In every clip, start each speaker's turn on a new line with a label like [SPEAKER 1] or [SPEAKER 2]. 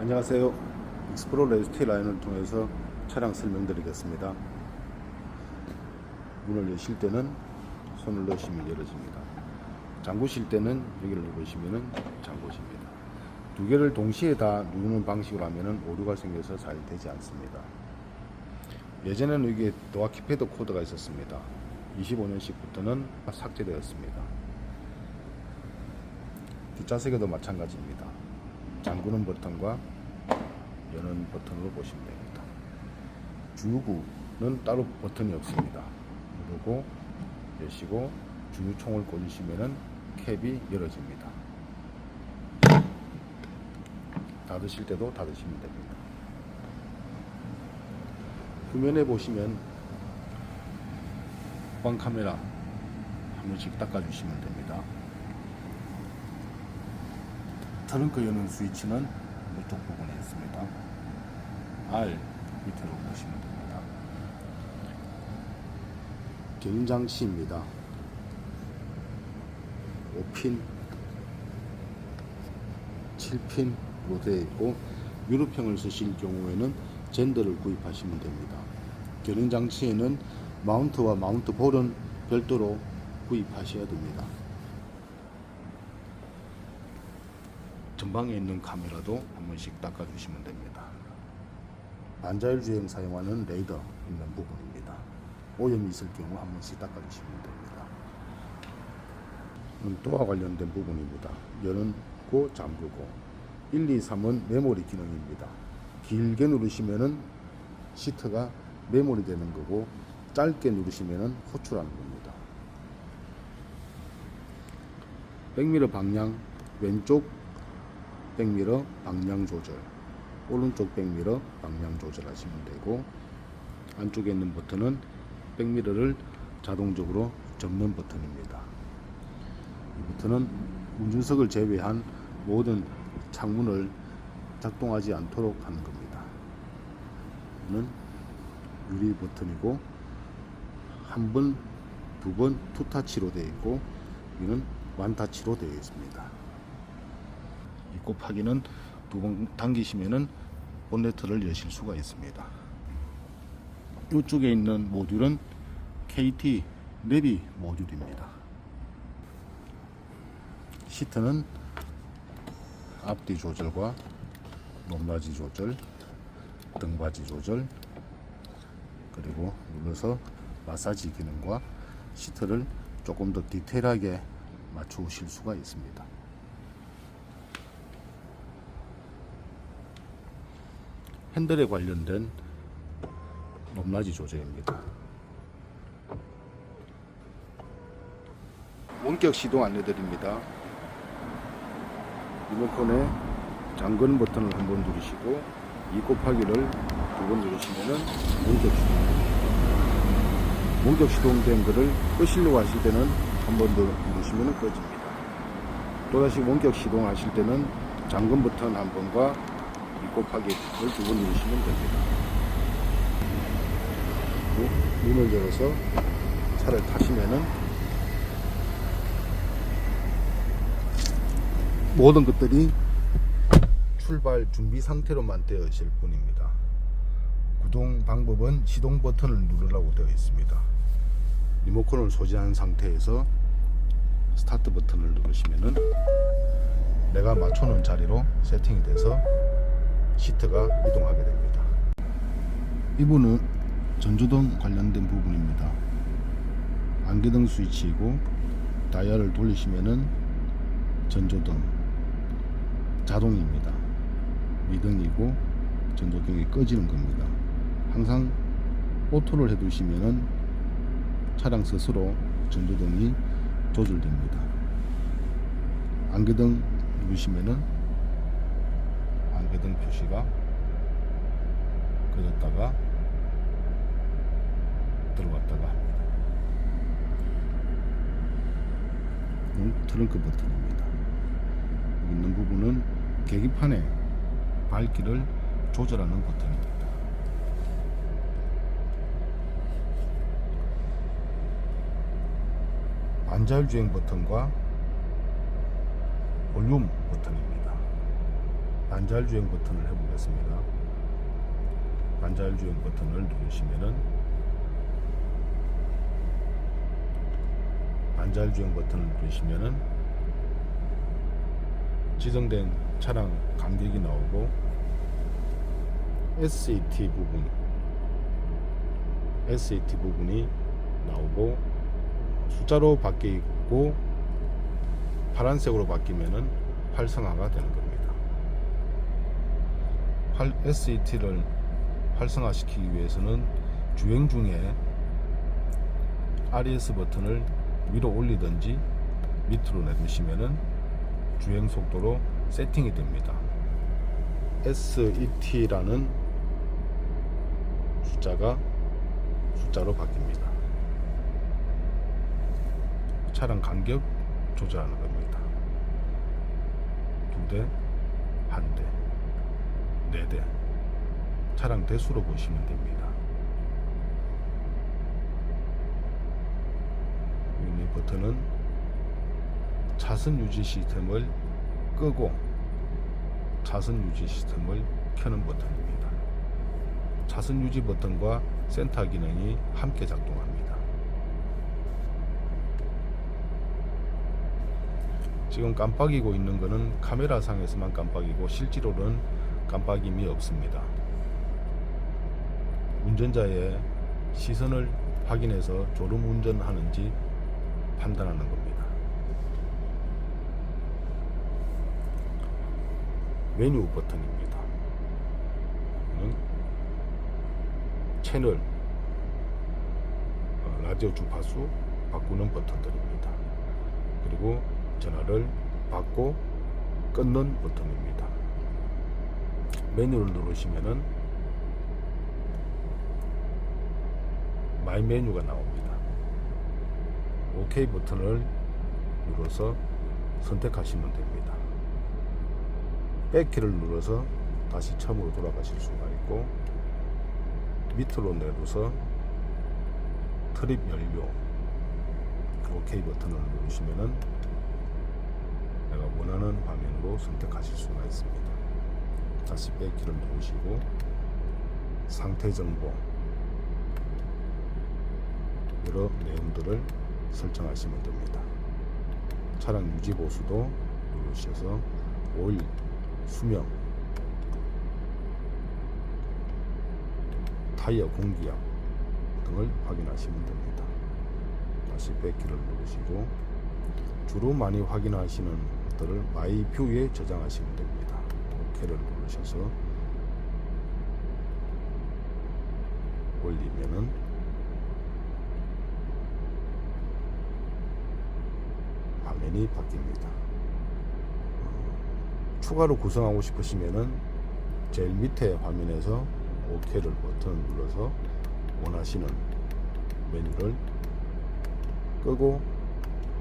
[SPEAKER 1] 안녕하세요. 익스플로러 ST 라인을 통해서 차량 설명드리겠습니다. 문을 여실 때는 손을 넣으시면 열어집니다. 잠그실 때는 여기를 누르시면 잠그십니다. 두 개를 동시에 다 누르는 방식으로 하면 오류가 생겨서 잘 되지 않습니다. 예전에는 여기에 도어 키패드 코드가 있었습니다. 25년식부터는 삭제되었습니다. 뒷좌석에도 마찬가지입니다. 잠그는 버튼과 여는 버튼으로 보시면 됩니다. 주유구는 따로 버튼이 없습니다. 누르고 여시고 주유총을 꽂으시면은 캡이 열어집니다. 닫으실 때도 닫으시면 됩니다. 후면에 보시면 후방 카메라 한 번씩 닦아주시면 됩니다. 트렁크 여는 스위치는 이쪽 부분에 있습니다. R 밑으로 보시면 됩니다. 견인 장치입니다. 5핀, 7핀으로 되어 있고 유럽형을 쓰실 경우에는 젠더를 구입하시면 됩니다. 견인 장치에는 마운트와 마운트 볼은 별도로 구입하셔야 됩니다. 전방에 있는 카메라도 한 번씩 닦아주시면 됩니다. 반자율 주행 사용하는 레이더 있는 부분입니다. 오염이 있을 경우 한 번씩 닦아주시면 됩니다. 이건 또와 관련된 부분입니다. 열고 잠그고 1, 2, 3은 메모리 기능입니다. 길게 누르시면은 시트가 메모리 되는 거고 짧게 누르시면은 호출하는 겁니다. 백미러 방향 왼쪽 백미러 방향 조절 오른쪽 백미러 방향 조절하시면 되고 안쪽에 있는 버튼은 백미러를 자동적으로 접는 버튼입니다. 이 버튼은 운전석을 제외한 모든 창문을 작동하지 않도록 하는 겁니다. 이는 유리 버튼이고 한 번, 두 번 투타치로 되어 있고 이는 완타치로 되어 있습니다. 이 곱하기는 두 번 당기시면은 본네트를 여실 수가 있습니다. 이쪽에 있는 모듈은 KT 내비 모듈입니다. 시트는 앞뒤 조절과 높낮이 조절, 등받이 조절, 그리고 눌러서 마사지 기능과 시트를 조금 더 디테일하게 맞추실 수가 있습니다. 핸들에 관련된 높낮이 조절입니다. 원격 시동 안내드립니다. 리모컨에 잠그는 버튼을 한 번 누르시고 이 곱하기를 두 번 누르시면은 원격 시동. 원격 시동된 것을 끄시려고 하실 때는 한번더 누르시면 꺼집니다. 또다시 원격 시동 하실 때는 잠금 버튼 한 번과 이 곱하기를 두번 누르시면 됩니다. 그리고 문을 열어서 차를 타시면은 모든 것들이 출발 준비 상태로만 되어 있을 뿐입니다. 구동 방법은 시동 버튼을 누르라고 되어 있습니다. 리모컨을 소지한 상태에서 스타트 버튼을 누르시면은 내가 맞춰놓은 자리로 세팅이 돼서 시트가 이동하게 됩니다. 이부는 전조등 관련된 부분입니다. 안개등 스위치이고 다이얼을 돌리시면은 전조등 자동입니다. 미등이고 전조등이 꺼지는 겁니다. 항상 오토를 해두시면은 차량 스스로 전조등이 조절됩니다. 안개등 누르시면은 안개등 표시가 꺼졌다가 들어왔다가 합니다. 트렁크 버튼입니다. 있는 부분은 계기판에 밝기를 조절하는 버튼입니다. 반자율 주행 버튼과 볼륨 버튼입니다. 반절 주행 버튼을 해보겠습니다. 반절 주행 버튼을 누르시면은 반절 주행 버튼을 누르시면은 지정된 차량 간격이 나오고 SAT 부분 SAT 부분이 나오고 숫자로 바뀌고 파란색으로 바뀌면은 활성화가 되는 겁니다. 활, SAT를 활성화시키기 위해서는 주행 중에 RES 버튼을 위로 올리든지 밑으로 내리시면은 주행 속도로 세팅이 됩니다. SET라는 숫자가 숫자로 바뀝니다. 차량 간격 조절하는 겁니다. 두 대, 한 대, 네 대. 차량 대수로 보시면 됩니다. 이 버튼은 차선 유지 시스템을 끄고 차선 유지 시스템을 켜는 버튼입니다. 차선 유지 버튼과 센터 기능이 함께 작동합니다. 지금 깜빡이고 있는 것은 카메라 상에서만 깜빡이고 실제로는 깜빡임이 없습니다. 운전자의 시선을 확인해서 졸음 운전하는지 판단하는 겁니다. 메뉴 버튼입니다. 이거는 채널, 어, 라디오 주파수 바꾸는 버튼들입니다. 그리고 전화를 받고 끊는 버튼입니다. 메뉴를 누르시면은 마이 메뉴가 나옵니다. OK 버튼을 눌러서 선택하시면 됩니다. 백키를 눌러서 다시 처음으로 돌아가실 수가 있고 밑으로 내려서 트립 연료 OK 버튼을 누르시면은 내가 원하는 화면으로 선택하실 수가 있습니다. 다시 백키를 누르시고 상태 정보 여러 내용들을 설정하시면 됩니다. 차량 유지 보수도 누르셔서 오일, 수명, 타이어 공기압 등을 확인하시면 됩니다. 다시 백키를 누르시고 주로 많이 확인하시는 것들을 마이 뷰에 저장하시면 됩니다. OK를 누르셔서 올리면은 화면이 바뀝니다. 어, 추가로 구성하고 싶으시면은 제일 밑에 화면에서 OK를 버튼을 눌러서 원하시는 메뉴를 끄고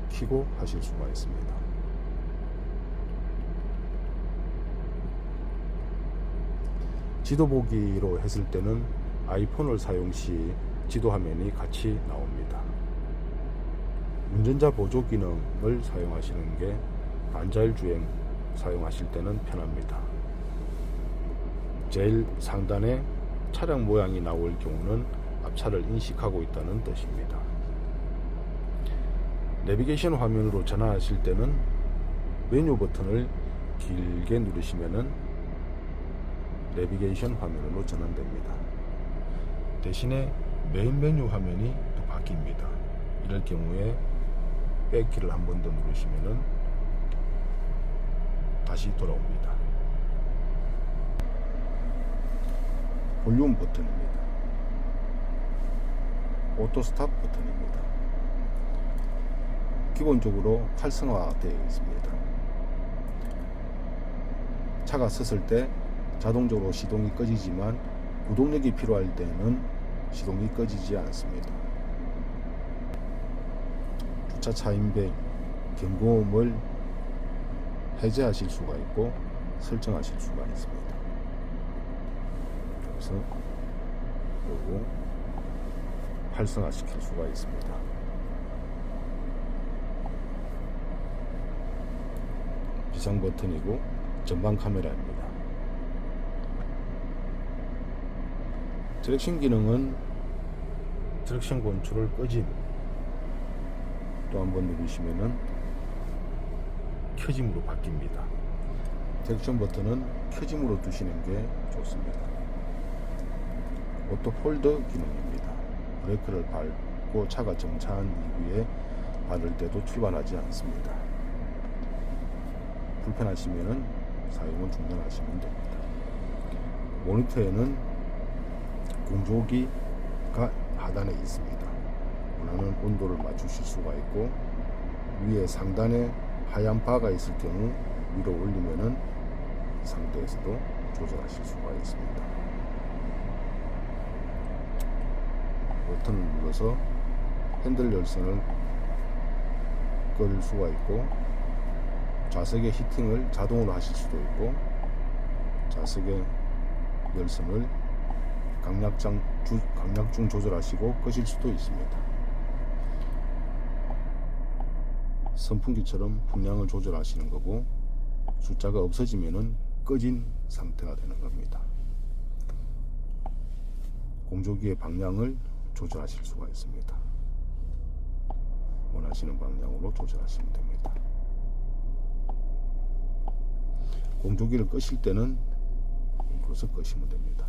[SPEAKER 1] 키고 하실 수가 있습니다. 지도 보기로 했을 때는 아이폰을 사용 시 지도 화면이 같이 나옵니다. 운전자 보조 기능을 사용하시는 게 반자율 주행 사용하실 때는 편합니다. 제일 상단에 차량 모양이 나올 경우는 앞차를 인식하고 있다는 뜻입니다. 내비게이션 화면으로 전환하실 때는 메뉴 버튼을 길게 누르시면은 내비게이션 화면으로 전환됩니다. 대신에 메인 메뉴 화면이 또 바뀝니다. 이럴 경우에 백키를 한 번 더 누르시면은 다시 돌아옵니다. 볼륨 버튼입니다. 오토 스탑 버튼입니다. 기본적으로 활성화되어 있습니다. 차가 섰을 때 자동적으로 시동이 꺼지지만 구동력이 필요할 때는 시동이 꺼지지 않습니다. 주차 차인배 경고음을 해제하실 수가 있고 설정하실 수가 있습니다. 그래서 그리고 활성화 시킬 수가 있습니다. 비상 버튼이고 전방 카메라입니다. 디렉션 기능은 디렉션 컨트롤 꺼짐 또 한 번 누르시면은 켜짐으로 바뀝니다. 디렉션 버튼은 켜짐으로 두시는 게 좋습니다. 오토 홀더 기능입니다. 브레이크를 밟고 차가 정차한 이후에 밟을 때도 출발하지 않습니다. 불편하시면은 사용은 중단하시면 됩니다. 모니터에는 공조기가 하단에 있습니다. 원하는 온도를 맞추실 수가 있고 위에 상단에 하얀 바가 있을 경우 위로 올리면은 이 상태에서도 조절하실 수가 있습니다. 버튼을 눌러서 핸들 열선을 끌 수가 있고 좌석의 히팅을 자동으로 하실 수도 있고 좌석의 열선을 강약장 주, 강약중 조절하시고 끄실 수도 있습니다. 선풍기처럼 풍량을 조절하시는 거고 숫자가 없어지면은 꺼진 상태가 되는 겁니다. 공조기의 방향을 조절하실 수가 있습니다. 원하시는 방향으로 조절하시면 됩니다. 공조기를 끄실 때는 눌러서 끄시면 됩니다.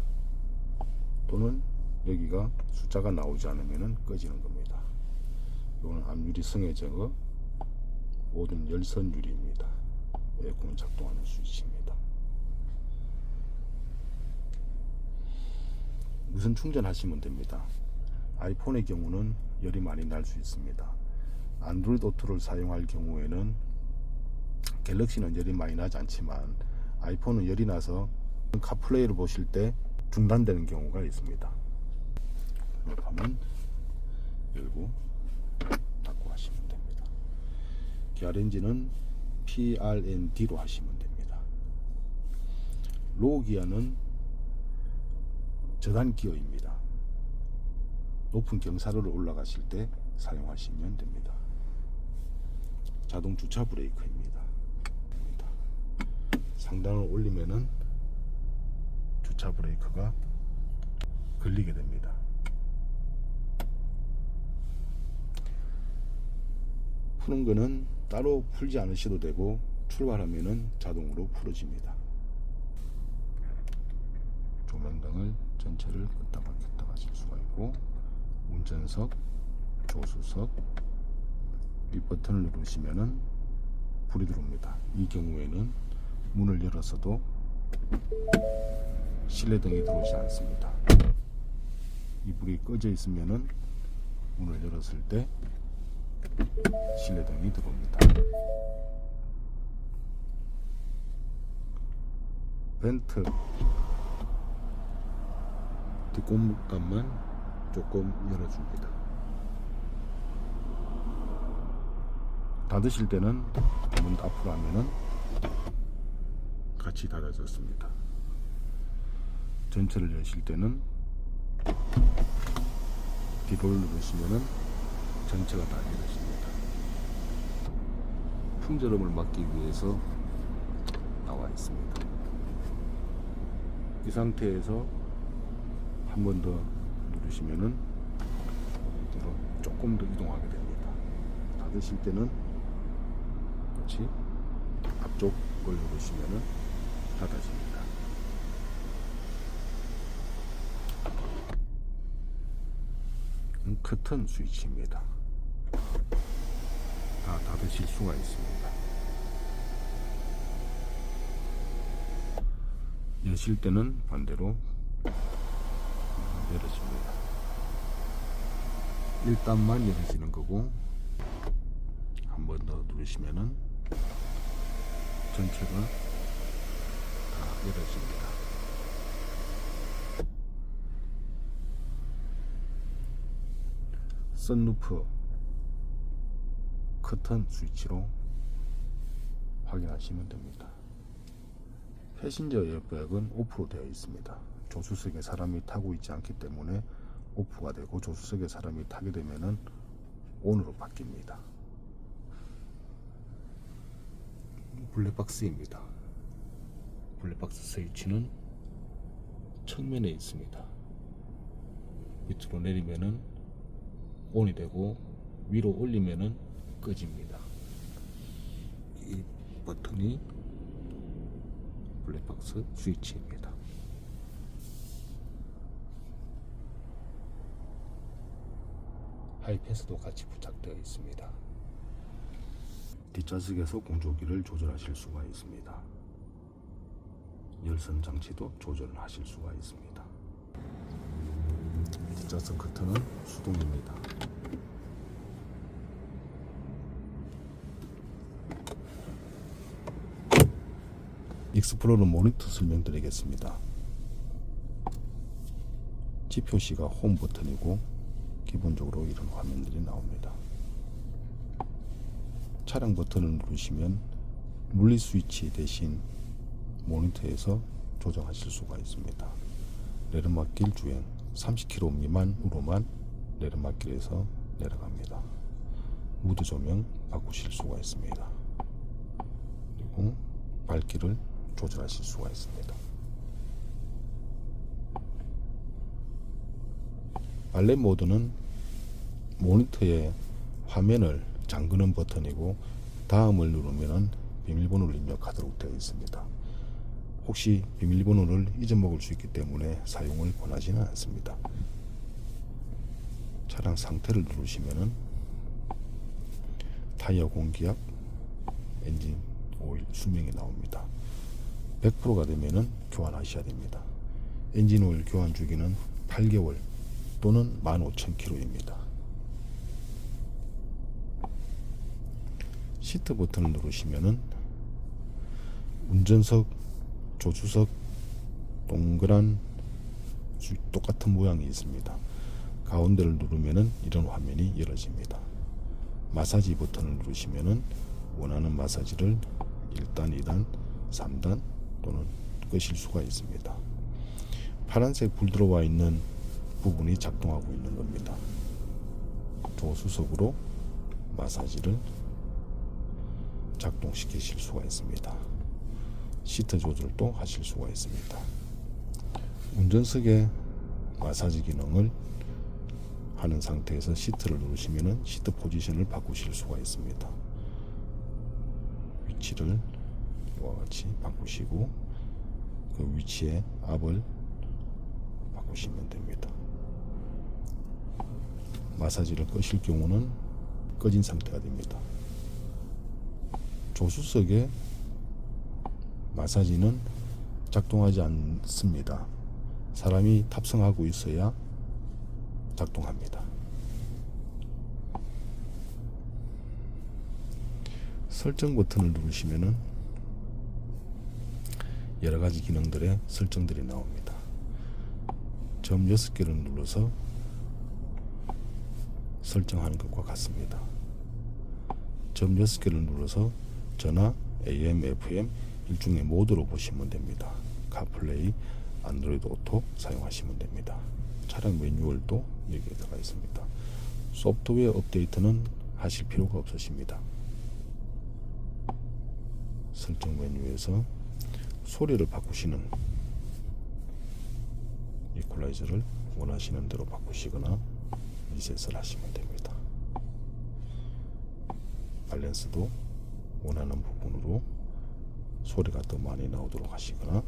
[SPEAKER 1] 또는 여기가 숫자가 나오지 않으면 꺼지는 겁니다. 이거는 앞유리 성의 제거 모든 열선 유리입니다. 에어컨 작동하는 스위치입니다. 무선 충전하시면 됩니다. 아이폰의 경우는 열이 많이 날 수 있습니다. 안드로이드 오토를 사용할 경우에는 갤럭시는 열이 많이 나지 않지만 아이폰은 열이 나서 카플레이를 보실 때 중단되는 경우가 있습니다. 하면 열고 닫고 하시면 됩니다. 기아렌지는 PRND로 하시면 됩니다. 로우 기아는 저단 기어입니다. 높은 경사로를 올라가실 때 사용하시면 됩니다. 자동 주차 브레이크입니다. 상단을 올리면은 주차 브레이크가 걸리게 됩니다. 푸는 거는 따로 풀지 않으셔도 되고 출발하면은 자동으로 풀어집니다. 조명등을 전체를 껐다가 켰다가 하실 수가 있고 운전석, 조수석 이 버튼을 누르시면은 불이 들어옵니다. 이 경우에는 문을 열었어도 실내등이 들어오지 않습니다. 이 불이 꺼져 있으면은 문을 열었을 때 실내등이 들어옵니다. 벤트 뒷공간만 조금 열어줍니다. 닫으실 때는 문 앞으로 하면은 같이 닫아졌습니다. 전체를 여실 때는 뒤를 누르시면은 전체가 다 열어집니다. 풍절음을 막기 위해서 나와 있습니다. 이 상태에서 한 번 더 누르시면은 조금 더 이동하게 됩니다. 닫으실 때는 같이 앞쪽 걸 누르시면은 닫아집니다. 음, 커튼 스위치입니다. 다 닫으실 수가 있습니다. 여실 때는 반대로 열어집니다. 1단만 열어지는 거고 한 번 더 누르시면은 전체가 다 열어집니다. 썬루프 커튼 스위치로 확인하시면 됩니다. 패신저 에어백은 오프로 되어 있습니다. 조수석에 사람이 타고 있지 않기 때문에 오프가 되고 조수석에 사람이 타게 되면은 온으로 바뀝니다. 블랙박스입니다. 블랙박스 스위치는 측면에 있습니다.
[SPEAKER 2] 밑으로 내리면은 온이 되고 위로 올리면은 꺼집니다. 이 버튼이 블랙박스 스위치입니다. 하이패스도 같이 부착되어 있습니다.
[SPEAKER 1] 뒷좌석에서 공조기를 조절하실 수가 있습니다. 열선 장치도 조절하실 수가 있습니다. 뒷좌석 커튼은 수동입니다. 익스플로러 모니터 설명드리겠습니다. 지표시가 홈 버튼이고 기본적으로 이런 화면들이 나옵니다. 차량 버튼을 누르시면 물리 스위치 대신 모니터에서 조정하실 수가 있습니다. 내리막길 주행 30km 미만으로만 내리막길에서 내려갑니다. 무드 조명 바꾸실 수가 있습니다. 그리고 밝기를 조절하실 수가 있습니다. 발렛 모드는 모니터의 화면을 잠그는 버튼이고 다음을 누르면 비밀번호를 입력하도록 되어 있습니다. 혹시 비밀번호를 잊어먹을 수 있기 때문에 사용을 권하지는 않습니다. 차량 상태를 누르시면은 타이어 공기압, 엔진 오일 수명이 나옵니다. 100%가 되면은 교환하셔야 됩니다. 엔진 오일 교환 주기는 8개월 또는 15,000km입니다. 시트 버튼을 누르시면은 운전석, 조수석 동그란 수- 똑같은 모양이 있습니다. 가운데를 누르면은 이런 화면이 열어집니다. 마사지 버튼을 누르시면은 원하는 마사지를 1단, 2단, 3단 또는 끄실 수가 있습니다. 파란색 불 들어와 있는 부분이 작동하고 있는 겁니다. 조수석으로 마사지를 작동시키실 수가 있습니다. 시트 조절도 하실 수가 있습니다. 운전석의 마사지 기능을 하는 상태에서 시트를 누르시면 시트 포지션을 바꾸실 수가 있습니다. 위치를 이와 같이 바꾸시고 그 위치의 압을 바꾸시면 됩니다. 마사지를 끄실 경우는 꺼진 상태가 됩니다. 조수석의 마사지는 작동하지 않습니다. 사람이 탑승하고 있어야 작동합니다. 설정 버튼을 누르시면은 여러 가지 기능들의 설정들이 나옵니다. 점 6개를 눌러서 설정하는 것과 같습니다. 점 6개를 눌러서 전화, AM, FM 일종의 모드로 보시면 됩니다. 카플레이, 안드로이드 오토 사용하시면 됩니다. 차량 매뉴얼도 여기에 들어가 있습니다. 소프트웨어 업데이트는 하실 필요가 없으십니다. 설정 메뉴에서 소리를 바꾸시는 이퀄라이저를 원하시는 대로 바꾸시거나 리셋을 하시면 됩니다. 밸런스도 원하는 부분으로 소리가 더 많이 나오도록 하시거나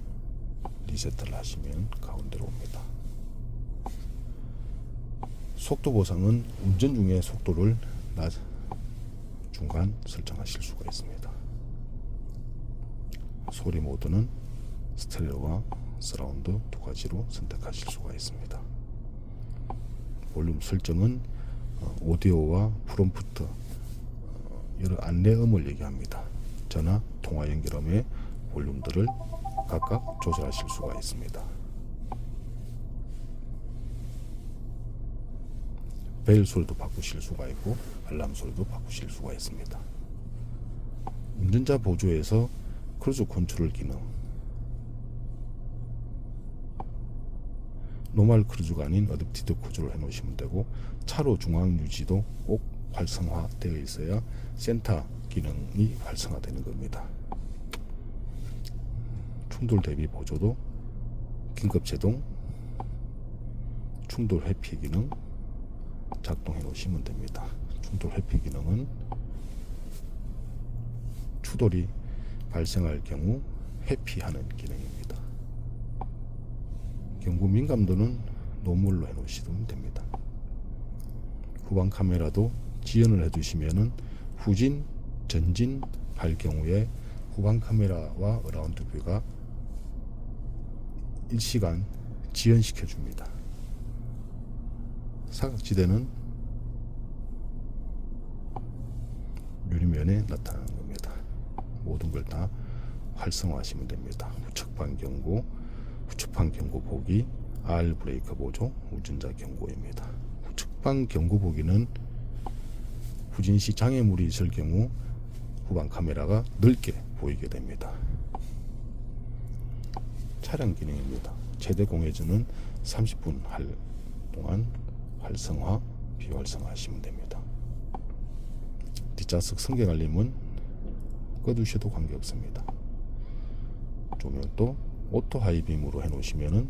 [SPEAKER 1] 리셋을 하시면 가운데로 옵니다. 속도 보상은 운전 중에 속도를 낮, 중간 설정하실 수가 있습니다. 소리 모드는 스테레오와 서라운드 두 가지로 선택하실 수가 있습니다. 볼륨 설정은 어, 오디오와 프롬프트 어, 여러 안내음을 얘기합니다. 전화, 통화 연결음의 볼륨들을 각각 조절하실 수가 있습니다. 벨 소리도 바꾸실 수가 있고 알람 소리도 바꾸실 수가 있습니다. 운전자 보조에서 크루즈 컨트롤 기능 노멀 크루즈가 아닌 어댑티드 크루즈를 해놓으시면 되고 차로 중앙 유지도 꼭 활성화되어 있어야 센터 기능이 활성화되는 겁니다. 충돌 대비 보조도 긴급 제동,
[SPEAKER 2] 충돌 회피 기능 작동해 놓으시면 됩니다. 충돌 회피 기능은 추돌이 발생할 경우 회피하는 기능입니다. 경고 민감도는 노멀로 해 놓으시면 됩니다. 후방 카메라도 지연을 해 두시면은 후진, 전진 할 경우에 후방 카메라와 어라운드 뷰가 일시간 지연시켜 줍니다. 사각지대는 유리면에 나타나는 겁니다. 모든 걸 다 활성화하시면 됩니다. 후측방 경고, 후측방 경고 보기, R 브레이크 보조, 운전자 경고입니다. 후측방 경고 보기는 후진 시 장애물이 있을 경우 후방 카메라가 넓게 보이게 됩니다. 차량 기능입니다. 최대 공회전은 30분 할 동안 활성화, 비활성화 하시면 됩니다. 뒷좌석 성경 알림은 꺼두셔도 관계없습니다. 조명도 오토 하이빔으로 해놓으시면은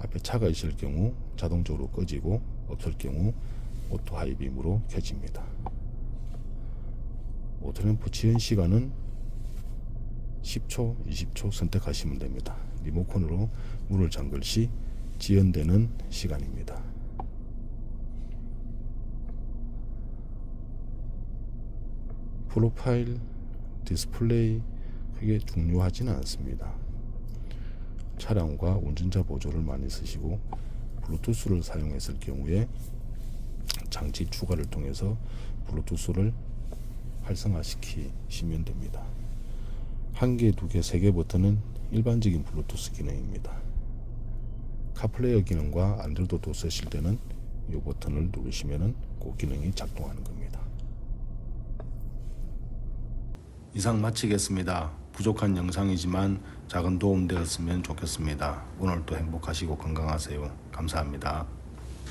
[SPEAKER 2] 앞에 차가 있을 경우 자동적으로 꺼지고 없을 경우 오토 하이빔으로 켜집니다. 오토램프 지연 시간은 10초, 20초 선택하시면 됩니다. 리모컨으로 문을 잠글 시 지연되는 시간입니다. 프로파일 디스플레이 크게 중요하지는 않습니다. 차량과 운전자 보조를 많이 쓰시고 블루투스를 사용했을 경우에 장치 추가를 통해서 블루투스를 활성화시키시면 됩니다. 한 개, 두 개, 세 개 버튼은 일반적인 블루투스 기능입니다. 카플레이어 기능과 안드로이드 쓰실 때는 이 버튼을 누르시면은 그 기능이 작동하는 겁니다. 이상 마치겠습니다. 부족한 영상이지만 작은 도움 되었으면 좋겠습니다. 오늘도 행복하시고 건강하세요. 감사합니다.